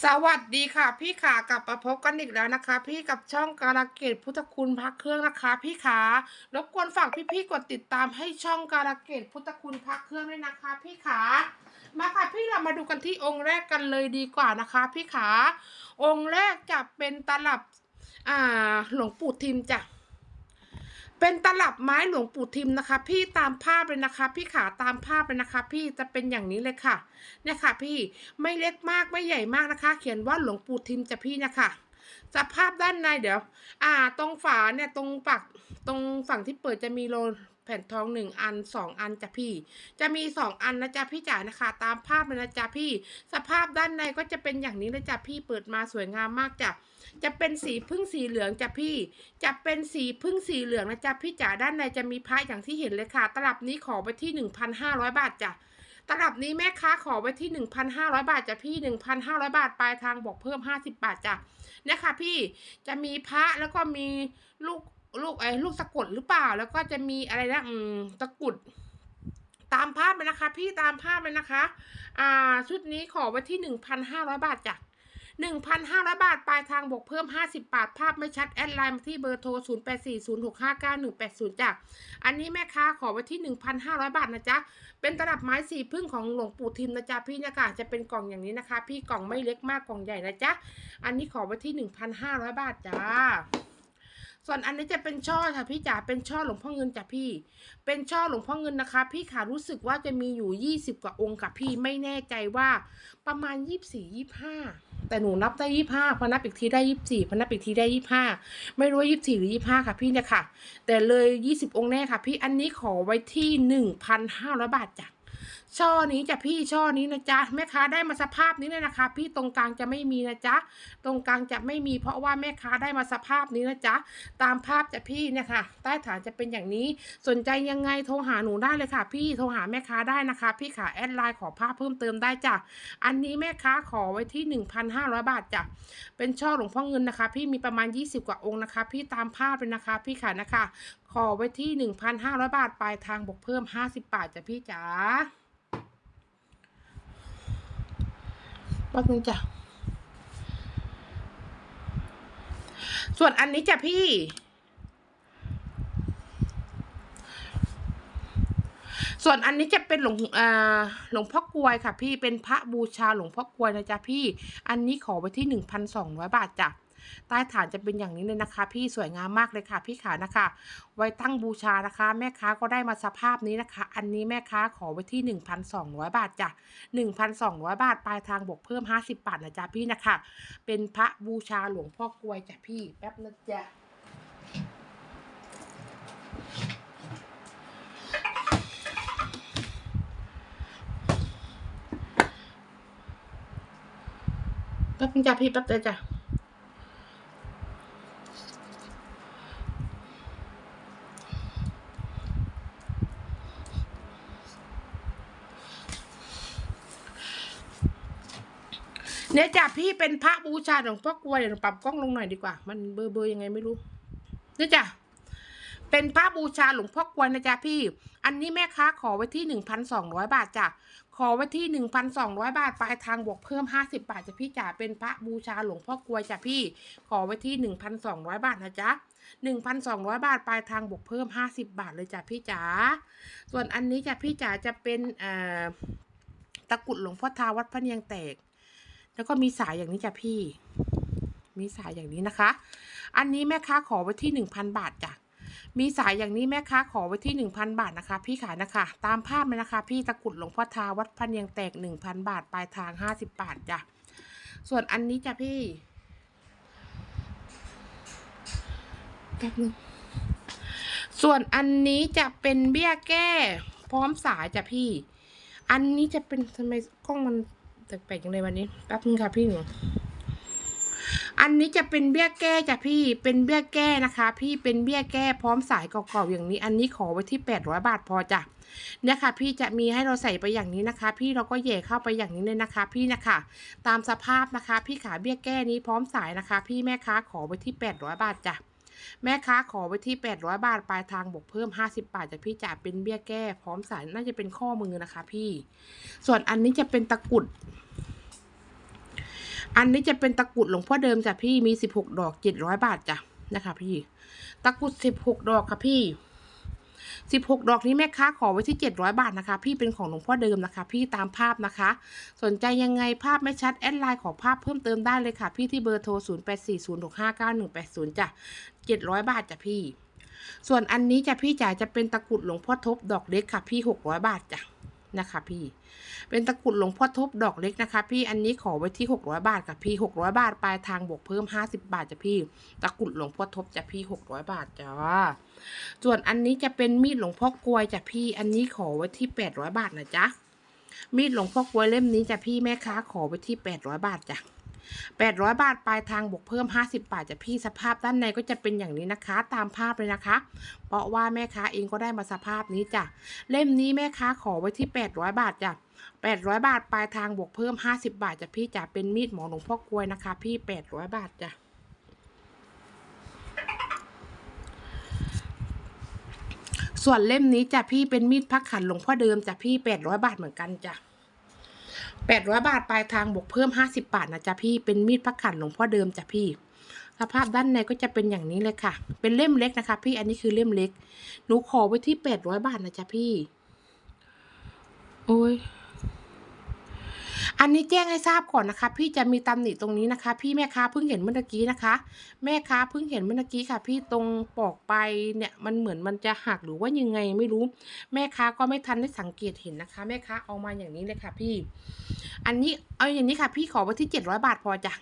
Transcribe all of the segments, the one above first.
สวัสดีค่ะ พี่ขากลับมาพบกันอีกแล้วนะคะ พี่กับช่องการะเกดพุทธคุณพักเครื่องนะคะ พี่ขารบกวนฝากพี่ๆกดติดตามให้ช่องการะเกดพุทธคุณพักเครื่องด้วยนะคะ พี่ขามาค่ะพี่เรามาดูกันที่องค์แรกกันเลยดีกว่านะคะ พี่ขาองค์แรกจะเป็นตลับอ่าหลวงปู่ทิมจ้ะ เป็นตลับไม้หลวงปู่ทิมนะคะ พี่ตามภาพเลยนะคะ พี่ขาตามภาพเลยนะคะ พี่จะเป็นอย่างนี้เลยค่ะเนี่ยค่ะ พี่ไม่เล็กมากไม่ใหญ่มากนะคะ เขียนว่าหลวงปู่ทิมจะพี่นะคะจะภาพด้านในเดี๋ยว อ่า ตรงฝาเนี่ยตรงปักตรงฝั่งที่เปิดจะมีโล แผ่นทองหนึ่งอันสองอันจ้ะพี่ จะมีสองอันนะจ๊ะพี่จ๋านะคะ ตามภาพเลยนะจ๊ะพี่ สภาพด้านในก็จะเป็นอย่างนี้เลยจ้ะพี่เปิดมาสวยงามมากจ้ะจะเป็นสีพึ่งสีเหลืองจ้ะพี่ จะเป็นสีพึ่งสีเหลืองนะจ๊ะพี่จ๋าด้านในจะมีพระอย่างที่เห็นเลยค่ะ ตลับนี้ขอไปที่หนึ่งพันห้าร้อยบาทจ้ะตลับนี้แม่ค้าขอไว้ที่ 1,500 บาทจ้ะพี่ 1,500 บาทปลายทางบอกเพิ่ม 50 บาทจ้ะเนี่ยค่ะพี่จะมีพระแล้วก็มีลูก ลูกไอ้ลูกสะกดหรือเปล่า แล้วก็จะมีอะไรนะอืมตะกุดตามภาพเลยนะคะ พี่ตามภาพเลยนะคะ อ่า ชุดนี้ขอไว้ที่1,500บาทจ้ะ1,500บาท ปลายทางบวกเพิ่ม50บาท ภาพไม่ชัด แอดไลน์มาที่เบอร์โทร0840659180จ้ะ อันนี้แม่ค้าขอไว้ที่1,500บาทนะจ๊ะ เป็นตลับไม้สีพึ่งของหลวงปู่ทิมนะจ๊ะพี่เนี่ยค่ะจะเป็นกล่องอย่างนี้นะคะ พี่กล่องไม่เล็กมากกล่องใหญ่นะจ๊ะ อันนี้ขอไว้ที่1,500บาทจ้า ส่วนอันนี้จะเป็นช่อค่ะพี่จ๋าเป็นช่อหลวงพ่อเงินจ้ะพี่ เป็นช่อหลวงพ่อเงินนะคะ พี่ขารู้สึกว่าจะมีอยู่ 20 กว่าองค์ค่ะพี่ไม่แน่ใจว่าประมาณ 24 25 แต่หนูนับได้ 25พอนับอีกทีได้ 24พอนับอีกทีได้ 25 ไม่รู้ว่า24 หรือ 25 ค่ะพี่เนี่ยค่ะ แต่เลย 20 องค์แน่ค่ะ พี่อันนี้ขอไว้ที่ 1,500 บาทจ้ะ ช่อนี้จะพี่ช่อนี้นะจ๊ะแม่ค้าได้มาสภาพนี้เลยนะคะ พี่ตรงกลางจะไม่มีนะจ๊ะตรงกลางจะไม่มีเพราะว่าแม่ค้าได้มาสภาพนี้นะจ๊ะตามภาพจะพี่เนี่ยค่ะใต้ฐานจะเป็นอย่างนี้ สนใจยังไงโทรหาหนูได้เลยค่ะ พี่โทรหาแม่ค้าได้นะคะ พี่ขาแอดไลน์ขอภาพเพิ่มเติมได้จ้ะอันนี้แม่ค้าขอไว้ที่ 1,500 บาทจ้ะเป็นช่อหลวงพ่อเงินนะคะ พี่มีประมาณ 20 กว่าองค์นะคะ พี่ตามภาพเลยนะคะ พี่ขานะคะ ขอไว้ที่ 1,500 บาทปลายทางบวกเพิ่ม 50 บาทจ้ะพี่จ๋า แป๊บนึงจ้ะ ส่วนอันนี้จ้ะพี่ ส่วนอันนี้จะเป็นหลวงหลวงพ่อกวยค่ะ พี่เป็นพระบูชาหลวงพ่อกวยนะจ๊ะพี่ อันนี้ขอไว้ที่หนึ่งพันสองร้อยบาทจ้ะ ใต้ฐานจะเป็นอย่างนี้เลยนะคะ พี่สวยงามมากเลยค่ะ พี่ขานะคะ ไว้ตั้งบูชานะคะ แม่ค้าก็ได้มาสภาพนี้นะคะ อันนี้แม่ค้าขอไว้ที่หนึ่งพันสองร้อยบาทจ้ะหนึ่งพันสองร้อยบาท ปลายทางบวกเพิ่มห้าสิบบาทนะจ๊ะพี่นะคะ เป็นพระบูชาหลวงพ่อกลวยจ้ะพี่แป๊บนะจ๊ะแป๊บนึงจ้ะพี่แป๊บเดียวจ้ะ เนี่ยจ้ะพี่เป็นพระบูชาหลวงพ่อกลวยเดี๋ยวหนูปรับกล้องลงหน่อยดีกว่า มันเบอร์เบอร์ยังไงไม่รู้เนี่ยจ้ะเป็นพระบูชาหลวงพ่อกลวยนะจ๊ะพี่ อันนี้แม่ค้าขอไว้ที่หนึ่งพันสองร้อยบาทจ้ะ ขอไว้ที่หนึ่งพันสองร้อยบาทปลายทางบวกเพิ่มห้าสิบาทจ้ะพี่จ๋า เป็นพระบูชาหลวงพ่อกลวยจ้ะพี่ ขอไว้ที่หนึ่งพันสองร้อยบาทนะจ๊ะหนึ่งพันสองร้อยบาทปลายทางบวกเพิ่มห้าสิบาทเลยจ้ะพี่จ๋า ส่วนอันนี้จ้ะพี่จ๋าจะเป็นเอ่อตะกรุดหลวงพ่อทาวัดพระเนียงแตก แล้วก็มีสายอย่างนี้จ้ะพี่ มีสายอย่างนี้นะคะ อันนี้แม่ค้าขอไว้ที่หนึ่งพันบาทจ้ะมีสายอย่างนี้แม่ค้าขอไว้ที่หนึ่งพันบาทนะคะ พี่ขายนะคะ ตามภาพเลยนะคะ พี่ตะกรุดหลวงพ่อทาวัดพระเนียงแตกหนึ่งพันบาทปลายทางห้าสิบบาทจ้ะส่วนอันนี้จ้ะพี่แป๊บนึงส่วนอันนี้จะเป็นเบี้ยแก้ พร้อมสายจ้ะพี่ อันนี้จะเป็นทำไมกล้องมัน แปลกๆอย่างไรวันนี้แป๊บนึงค่ะพี่หนูอันนี้จะเป็นเบี้ยแก้จ้ะพี่ เป็นเบี้ยแก้นะคะ พี่เป็นเบี้ยแก้พร้อมสายเก่าๆอย่างนี้ อันนี้ขอไว้ที่แปดร้อยบาทพอจ้ะเนี่ยค่ะ พี่จะมีให้เราใส่ไปอย่างนี้นะคะ พี่เราก็แย่เข้าไปอย่างนี้เลยนะคะ พี่นะคะ ตามสภาพนะคะ พี่ขาเบี้ยแก้นี้พร้อมสายนะคะ พี่แม่ค้าขอไว้ที่แปดร้อยบาทจ้ะ แม่ค้าขอไว้ที่แปดร้อยบาท ปลายทางบวกเพิ่มห้าสิบาทจ้ะพี่จ่าเป็นเบี้ยแก้ พร้อมสายน่าจะเป็นข้อมือนะคะ พี่ ส่วนอันนี้จะเป็นตะกุด อันนี้จะเป็นตะกุดหลวงพ่อเดิมจ้ะพี่มีสิบหกดอกเจ็ดร้อยบาทจ้ะนะคะ พี่ ตะกุดสิบหกดอกค่ะพี่ สิบหกดอกนี้แม่ค้าขอไว้ที่เจ็ดร้อยบาทนะคะ พี่เป็นของหลวงพ่อเดิมนะคะ พี่ตามภาพนะคะ สนใจยังไงภาพไม่ชัดแอดไลน์ขอภาพเพิ่มเติมได้เลยค่ะ พี่ที่เบอร์โทร 0 8 4 0 6 5 9 1 8 0 จ้ะ 700 บาทจ้ะพี่ ส่วนอันนี้จะพี่จ๋าจะเป็นตะกุดหลวงพ่อทบดอกเล็กค่ะพี่ 600 บาทจ้ะ นะคะพี่ เป็นตะกรุดหลวงพ่อทบดอกเล็กนะคะ พี่ อันนี้ขอไว้ที่ 600 บาทกับพี่ 600 บาทปลายทางบวกเพิ่ม 50 บาทจ้ะพี่ ตะกรุดหลวงพ่อทบจ้ะพี่ 600 บาทจ้า ส่วนอันนี้จะเป็นมีดหลวงพ่อกลวยจ้ะพี่ อันนี้ขอไว้ที่ 800 บาทนะจ๊ะ มีดหลวงพ่อกลวยเล่มนี้จ้ะพี่แม่ค้าขอไว้ที่ 800 บาทจ้ะ 800 บาทปลายทางบวกเพิ่ม 50 บาทจะพี่สภาพด้านในก็จะเป็นอย่างนี้นะคะ ตามภาพเลยนะคะ เพราะว่าแม่ค้าเองก็ได้มาสภาพนี้จ้ะเล่มนี้แม่ค้าขอไว้ที่ 800 บาทจ้ะ800 บาทปลายทางบวกเพิ่ม 50 บาทจะพี่จะเป็นมีดหมอหลวงพ่อกลวยนะคะ พี่ 800 บาทจ้ะส่วนเล่มนี้จ้ะพี่เป็นมีดพักขันหลวงพ่อเดิมจ้ะพี่ 800 บาทเหมือนกันจ้ะ 800 บาทปลายทางบวกเพิ่ม 50 บาทนะจ๊ะพี่เป็นมีดพักขันหลวงพ่อเดิมจ้ะพี่สภาพด้านในก็จะเป็นอย่างนี้เลยค่ะ เป็นเล่มเล็กนะคะ พี่อันนี้คือเล่มเล็ก หนูขอไว้ที่ 800 บาทนะจ๊ะพี่ โอ้ย อันนี้แจ้งให้ทราบก่อนนะคะ พี่จะมีตำหนิตรงนี้นะคะ พี่แม่ค้าเพิ่งเห็นเมื่อกี้นะคะ แม่ค้าเพิ่งเห็นเมื่อกี้ค่ะ พี่ตรงปอกไปเนี่ยมันเหมือนมันจะหักหรือว่ายังไงไม่รู้ แม่ค้าก็ไม่ทันได้สังเกตเห็นนะคะ แม่ค้าเอามาอย่างนี้เลยค่ะ พี่ อันนี้เอาอย่างนี้ค่ะ พี่ขอไว้ที่เจ็ดร้อยบาทพอจ้ะ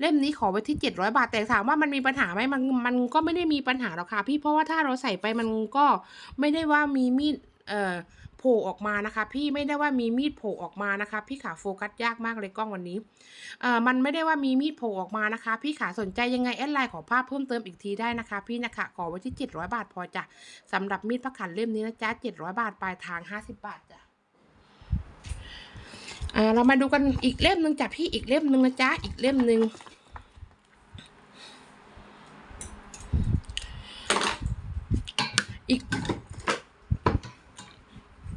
เล่มนี้ขอไว้ที่เจ็ดร้อยบาท แต่ถามว่ามันมีปัญหาไหมมันมันก็ไม่ได้มีปัญหาหรอกค่ะ พี่เพราะว่าถ้าเราใส่ไปมันก็ไม่ได้ว่ามีมีดเอ่อ โผล่ออกมานะคะ พี่ไม่ได้ว่ามีมีดโผล่ออกมานะคะ พี่ขาโฟกัสยากมากเลยกล้องวันนี้เอ่อมันไม่ได้ว่ามีมีดโผล่ออกมานะคะ พี่ขาสนใจยังไงแอดไลน์ขอภาพเพิ่มเติมอีกทีได้นะคะ พี่นะคะขอไว้ที่เจ็ดร้อยบาทพอจ้ะสำหรับมีดพักขันเล่มนี้นะจ๊ะเจ็ดร้อยบาทปลายทางห้าสิบบาทจ้ะอ่าเรามาดูกันอีกเล่มหนึ่งจ้ะพี่อีกเล่มหนึ่งนะจ๊ะอีกเล่มหนึ่งอีก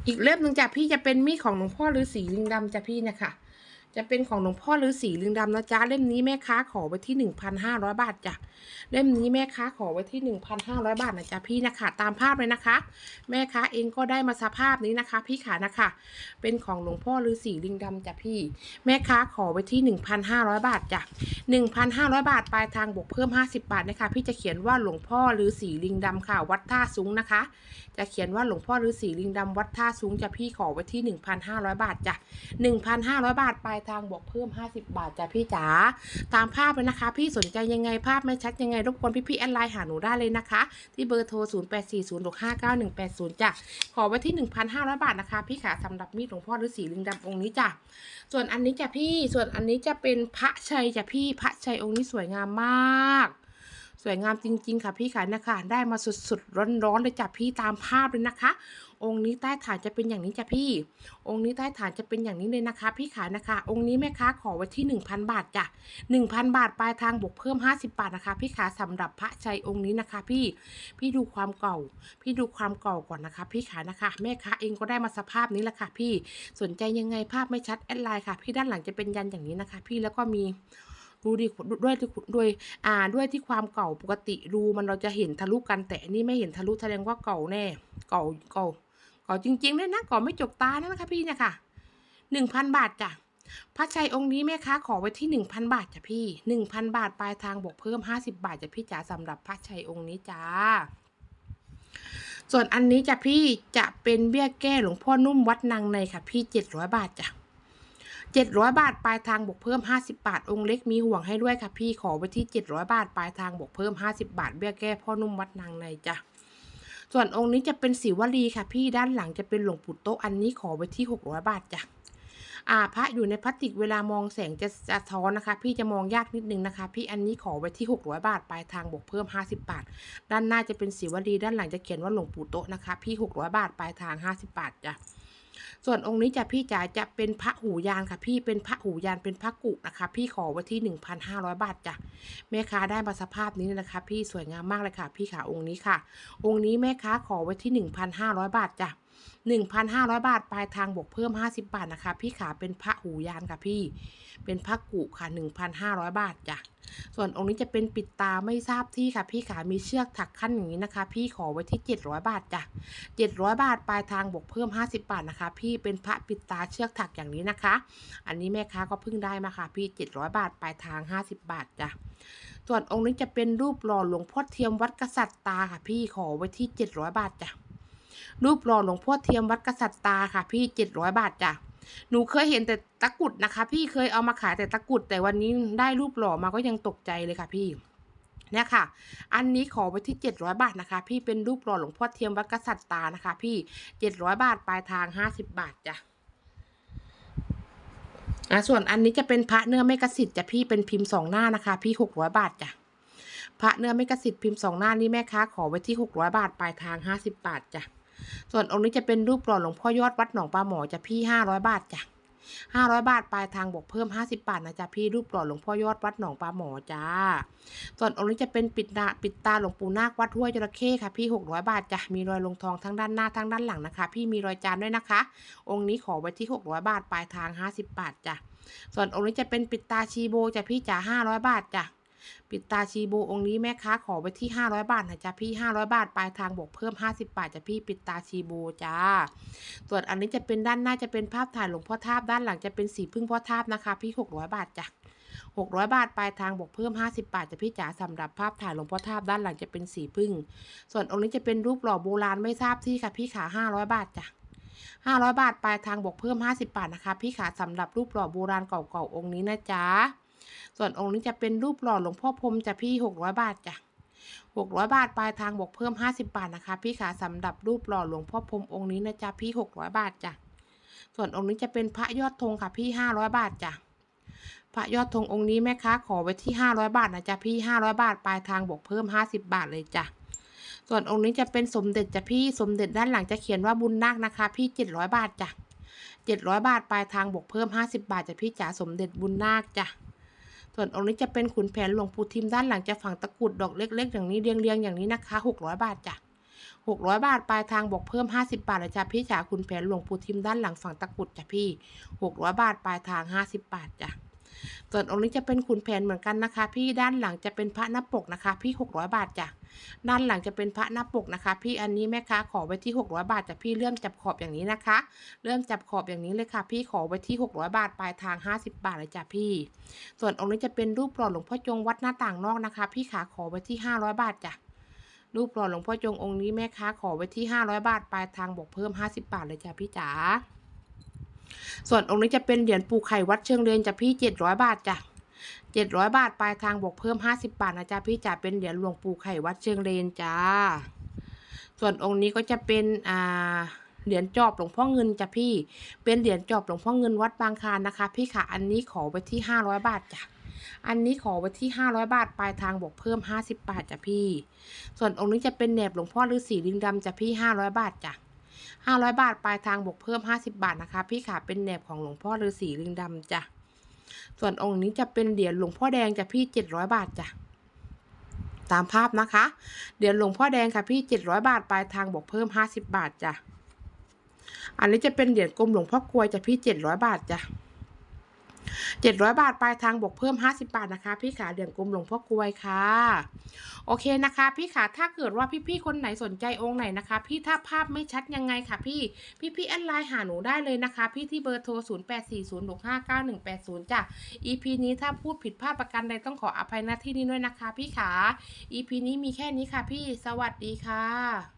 อีกเล่มหนึ่งจ้ะพี่จะเป็นมีดของหลวงพ่อฤาษีลิงดำจ้ะพี่นะคะ จะเป็นของหลวงพ่อฤาษีลิงดำนะจ๊ะเล่มนี้แม่ค้าขอไว้ที่หนึ่งพันห้าร้อยบาทจ้ะเล่มนี้แม่ค้าขอไว้ที่หนึ่งพันห้าร้อยบาทนะจ๊ะพี่นะคะ ตามภาพเลยนะคะ แม่ค้าเองก็ได้มาสภาพนี้นะคะ พี่ขานะคะ เป็นของหลวงพ่อฤาษีลิงดำจ้ะพี่ แม่ค้าขอไว้ที่ 1,500 บาทจ้ะ1,500 บาทปลายทางบวกเพิ่ม 50 บาทนะคะ พี่จะเขียนว่าหลวงพ่อฤาษีลิงดำค่ะ วัดท่าสูงนะคะ จะเขียนว่าหลวงพ่อฤาษีลิงดำวัดท่าสูงจ้ะพี่ขอไว้ที่ 1,500 บาทจ้ะ1,500 บาทปลายทางบวกเพิ่ม 50 บาทจ้ะพี่จ๋าตามภาพเลยนะคะ พี่สนใจยังไงภาพไม่ชัดยังไงรบกวนพี่ๆแอดไลน์หาหนูได้เลยนะคะ ที่เบอร์โทร 0840659180 จ้ะ ขอไว้ที่ 1,500 บาทนะคะ พี่ขาสำหรับมีดหลวงพ่อฤาษีลิงดำองค์นี้จ้ะส่วนอันนี้จ้ะพี่ส่วนอันนี้จะเป็นพระชัยจ้ะพี่พระชัยองค์นี้สวยงามมาก สวยงามจริง ๆ ค่ะพี่ขานะคะ ได้มาสุดๆร้อนๆเลยจ้ะพี่ตามภาพเลยนะคะ องค์นี้ใต้ฐานจะเป็นอย่างนี้จ้ะพี่ องค์นี้ใต้ฐานจะเป็นอย่างนี้เลยนะคะ พี่ขานะคะ องค์นี้แม่ค้าขอไว้ที่ 1,000 บาทจ้ะ1,000 บาทปลายทางบวกเพิ่ม 50 บาทนะคะ พี่ขาสำหรับพระชัยองค์นี้นะคะ พี่ พี่ดูความเก่า พี่ดูความเก่าก่อนนะคะ พี่ขานะคะ แม่ค้าเองก็ได้มาสภาพนี้แหละค่ะพี่ สนใจยังไงภาพไม่ชัดแอดไลน์ค่ะ พี่ด้านหลังจะเป็นยันอย่างนี้นะคะ พี่แล้วก็มี ดูดิด้วยด้วยอ่าด้วยที่ความเก่าปกติรูมันเราจะเห็นทะลุกันแต่นนี้ไม่เห็นทะลุแสดงว่าเก่าแน่ เก่าเก่าเก่าจริงๆเลยนะเก่าไม่จกตานะนะคะพี่เนี่ยค่ะหนึ่งพันบาทจ้ะพระชัยองค์นี้แม่ค้าขอไว้ที่หนึ่งพันบาทจ้ะพี่หนึ่งพันบาทปลายทางบวกเพิ่มห้าสิบาทจ้ะพี่จ๋าสำหรับพระชัยองค์นี้จ้าส่วนอันนี้จ้ะพี่จะเป็นเบี้ยแก้หลวงพ่อนุ่มวัดนางในค่ะ พี่เจ็ดร้อยบาทจ้ะ เจ็ดร้อยบาทปลายทางบวกเพิ่มห้าสิบาท องค์เล็กมีห่วงให้ด้วยค่ะพี่ขอไว้ที่เจ็ดร้อยบาทปลายทางบวกเพิ่มห้าสิบาท เบี้ยแก้พ่อนุ่มวัดนางในจ้ะส่วนองค์นี้จะเป็นศิวลีค่ะ พี่ด้านหลังจะเป็นหลวงปู่โตอันนี้ขอไว้ที่หกร้อยบาทจ้ะอาพระอยู่ในพลาสติกเวลามองแสงจะสะท้อนนะคะ พี่จะมองยากนิดนึงนะคะ พี่อันนี้ขอไว้ที่ 600 บาทปลายทางบวกเพิ่ม 50 บาท ด้านหน้าจะเป็นสีวลีด้านหลังจะเขียนว่าหลวงปู่โตนะคะ พี่ 600 บาทปลายทาง 50 บาทจ้ะ ส่วนองค์นี้จะพี่จ๋าจะเป็นพระหูยานค่ะ พี่เป็นพระหูยานเป็นพระกุนะคะ พี่ขอไว้ที่ 1,500 บาทจ้ะแม่ค้าได้มาสภาพนี้นะคะ พี่สวยงามมากเลยค่ะ พี่ขาองค์นี้ค่ะ องค์นี้แม่ค้าขอไว้ที่ 1,500 บาทจ้ะ 1,500 บาท ปลายทางบวกเพิ่ม 50 บาทนะคะ พี่ขาเป็นพระหูยานค่ะพี่ เป็นพระกุค่ะ 1,500 บาทจ้ะ ส่วนองค์นี้จะเป็นปิดตาไม่ทราบที่ค่ะ พี่ขามีเชือกถักขั้นอย่างนี้นะคะ พี่ขอไว้ที่ 700 บาทจ้ะ 700 บาท ปลายทางบวกเพิ่ม 50 บาทนะคะ พี่เป็นพระปิดตาเชือกถักอย่างนี้นะคะ อันนี้แม่ค้าก็เพิ่งได้มาค่ะ พี่ 700 บาท ปลายทาง 50 บาทจ้ะส่วนองค์นี้จะเป็นรูปหล่อหลวงพ่อเทียมวัดกษัตริย์ตาค่ะ พี่ขอไว้ที่ 700 บาทจ้ะ รูปหล่อหลวงพ่อเทียมวัดกษัตริย์ตาค่ะ พี่700บาทจ้ะหนูเคยเห็นแต่ตะกุดนะคะ พี่เคยเอามาขายแต่ตะกุด แต่วันนี้ได้รูปหล่อมาก็ยังตกใจเลยค่ะพี่เนี่ยค่ะ อันนี้ขอไวที่ 700 บาทนะคะ พี่เป็นรูปหล่อหลวงพ่อเทียมวัดกษัตริย์ตานะคะ พี่ 700 บาทปลายทาง 50 บาทจ้ะอะส่วนอันนี้จะเป็นพระเนื้อไม่กระสิทธิ์จ้ะพี่เป็นพิมพ์สองหน้านะคะ พี่ 600 บาทจ้ะพระเนื้อไม่กระสิทธิ์พิมพ์สองหน้านี่แม่ค้าขอไว้ที่ 600 บาทปลายทาง 50 บาทจ้ะ ส่วนองค์นี้จะเป็นรูปหล่อหลวงพ่อยอดวัดหนองปลาหมอจะพี่500บาทจ้ะ500บาทปลายทางบวกเพิ่ม50บาทนะจ๊ะพี่รูปหล่อหลวงพ่อยอดวัดหนองปลาหมอจ้า ส่วนองค์นี้จะเป็นปิดตาปิดตาหลวงปู่นาควัดห้วยจระเข้ค่ะพี่600บาทจ้ะมีรอยลงทองทั้งด้านหน้าทั้งด้านหลังนะคะ พี่มีรอยจานด้วยนะคะ องค์นี้ขอไว้ที่600บาทปลายทาง50บบาทจ้ะส่วนองค์นี้จะเป็นปิดตาชีโบจ้ะพี่จ๋า500บาทจ้ะ ปิดตาชีโบองค์นี้แม่ค้าขอไว้ที่ 500 บาทนะจ๊ะพี่ 500 บาท ปลายทางบวกเพิ่ม 50 บาทจ้ะพี่ปิดตาชีโบจ้า ส่วนอันนี้จะเป็นด้านหน้าจะเป็นภาพถ่ายหลวงพ่อทาบด้านหลังจะเป็นสีพึ่งพ่อทาบนะคะ พี่ 600 บาทจ้ะ600 บาท ปลายทางบวกเพิ่ม 50 บาทจะพี่จ๋าสำหรับภาพถ่ายหลวงพ่อทาบด้านหลังจะเป็นสีพึ่ง ส่วนองค์นี้จะเป็นรูปหล่อโบราณไม่ทราบที่ค่ะพี่ขา500 บาทจ้ะ500 บาท ปลายทางบวกเพิ่ม 50 บาทนะคะ พี่ขาสำหรับรูปหล่อโบราณเก่าๆองค์นี้นะจ๊ะ ส่วนองค์นี้จะเป็นรูปหล่อหลวงพ่อพรมจะพี่600บาทจ้ะ600บาทปลายทางบวกเพิ่ม50บาทนะคะ พี่ขาสำหรับรูปหล่อหลวงพ่อพรมองค์นี้นะจ๊ะพี่600บาทจ้ะส่วนองค์นี้จะเป็นพระยอดธงค่ะพี่500บาทจ้ะพระยอดธงองค์นี้แม่ค้าขอไว้ที่500บาทนะจ๊ะพี่500บาทปลายทางบวกเพิ่ม50บาทเลยจ้ะส่วนองค์นี้จะเป็นสมเด็จจ้ะพี่สมเด็จด้านหลังจะเขียนว่าบุญนาคนะคะ พี่700บาทจ้ะ700บาทปลายทางบวกเพิ่ม50บาทจ้ะพี่จ๋าสมเด็จบุญนาคจ้ะ ส่วนองค์นี้จะเป็นขุนแผนหลวงปู่ทิมด้านหลังจะฝังตะกุดดอกเล็ก ๆ อย่างนี้เรียงๆอย่างนี้นะคะ600 บาทจ้ะ600 บาทปลายทางบวกเพิ่ม 50 บาทเลยจ้ะพี่จ๋าขุนแผนหลวงปู่ทิมด้านหลังฝังตะกุดจ้ะพี่ 600 บาทปลายทาง 50 บาทจ้ะ ส่วนองค์นี้จะเป็นขุนแผนเหมือนกันนะคะ พี่ด้านหลังจะเป็นพระหน้าปกนะคะ พี่ 600 บาทจ้ะด้านหลังจะเป็นพระหน้าปกนะคะ พี่อันนี้แม่ค้าขอไว้ที่ 600 บาทจ้ะพี่เริ่มจับขอบอย่างนี้นะคะเริ่มจับขอบอย่างนี้เลยค่ะ พี่ขอไว้ที่ 600 บาทปลายทาง 50 บาทเลยจ้ะพี่ ส่วนองค์นี้จะเป็นรูปหล่อหลวงพ่อจงวัดหน้าต่างนอกนะคะ พี่ขาขอไว้ที่ 500 บาทจ้ะรูปหล่อหลวงพ่อจงองค์นี้แม่ค้าขอไว้ที่ 500 บาทปลายทางบวกเพิ่ม 50 บาทเลยจ้ะพี่จ๋า ส่วนองค์นี้จะเป็นเหรียญปูไข่วัดเชิงเรียนจะพี่700บาทจ้ะ700บาทปลายทางบวกเพิ่ม50บาทนะจ๊ะพี่จ๋าเป็นเหรียญหลวงปู่ไข่วัดเชิงเรนจ้า ส่วนองค์นี้ก็จะเป็นอ่าเหรียญจอบหลวงพ่อเงินจ้ะพี่ เป็นเหรียญจอบหลวงพ่อเงินวัดบางคานนะคะ พี่ค่ะอันนี้ขอไว้ที่500บาทจ้ะอันนี้ขอไว้ที่ 500 บาท ปลายทางบวกเพิ่ม 50 บาทจ้ะพี่ ส่วนองค์นี้จะเป็นแหนบหลวงพ่อฤาษีลิงดำจ้ะพี่ 500 บาทจ้ะ 500 บาทปลายทางบวกเพิ่ม 50 บาทนะคะ พี่ขาเป็นแหนบของหลวงพ่อฤาษีลิงดำจ้ะ ส่วนองค์นี้จะเป็นเหรียญหลวงพ่อแดงจ้ะพี่เจ็ดร้อยบาทจ้ะ ตามภาพนะคะ เหรียญหลวงพ่อแดงค่ะพี่เจ็ดร้อยบาทปลายทางบวกเพิ่มห้าสิบบาทจ้ะ อันนี้จะเป็นเหรียญกลมหลวงพ่อกลวยจ้ะพี่เจ็ดร้อยบาทจ้ะ เจ็ดร้อยบาทปลายทางบวกเพิ่มห้าสิบาทนะคะ พี่ขาเหรียญกลมหลวงพ่อกลวยค่ะ โอเคนะคะ พี่ขาถ้าเกิดว่าพี่ๆคนไหนสนใจองค์ไหนนะคะ พี่ถ้าภาพไม่ชัดยังไงค่ะ พี่พี่ๆแอดไลน์หาหนูได้เลยนะคะ พี่ที่เบอร์โทร 0 8 4 0 6 5 9 1 8 0 จ้ะ EP นี้ถ้าพูดผิดพลาดประการใดต้องขออภัยณที่นี้ด้วยนะคะ พี่ขา EP นี้มีแค่นี้ค่ะ พี่สวัสดีค่ะ